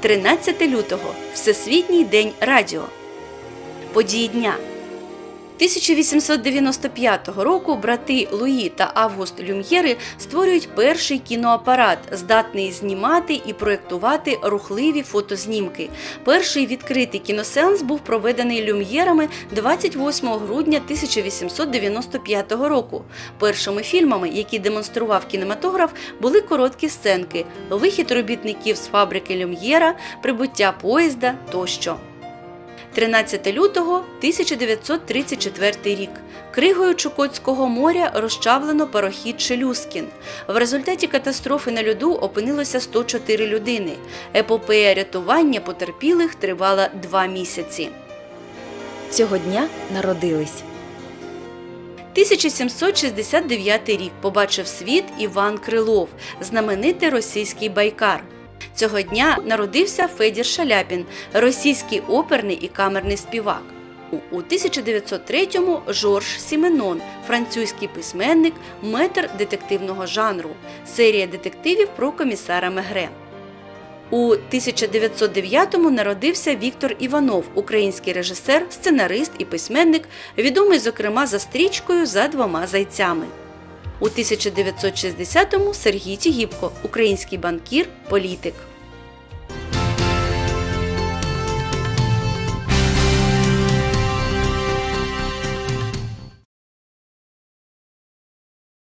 13 лютого Всесвітній день радіо. Події дня. 1895 року брати Луї та Август Люм'єри створюють перший кіноапарат, здатний знімати і проєктувати рухливі фотознімки. Перший відкритий кіносеанс був проведений Люм'єрами 28 грудня 1895 року. Першими фільмами, які демонстрував кінематограф, були короткі сценки, вихід робітників з фабрики Люм'єра, прибуття поїзда тощо. 13 лютого 1934 рік. Кригою Чукотського моря розчавлено парохід Челюскін. В результаті катастрофи на льоду опинилося 104 людини. Епопея рятування потерпілих тривала два місяці. Цього дня народились 1769 рік побачив світ Іван Крилов, знаменитий російський байкар. Цього дня народився Федір Шаляпін, російський оперний і камерний співак. У- У 1903-му Жорж Сіменон, французький письменник, метр детективного жанру, серія детективів про комісара Мегре. У 1909-му народився Віктор Іванов, український режисер, сценарист і письменник, відомий зокрема за стрічкою за двома зайцями. У 1960-му Сергій Тігіпко, український банкір, політик.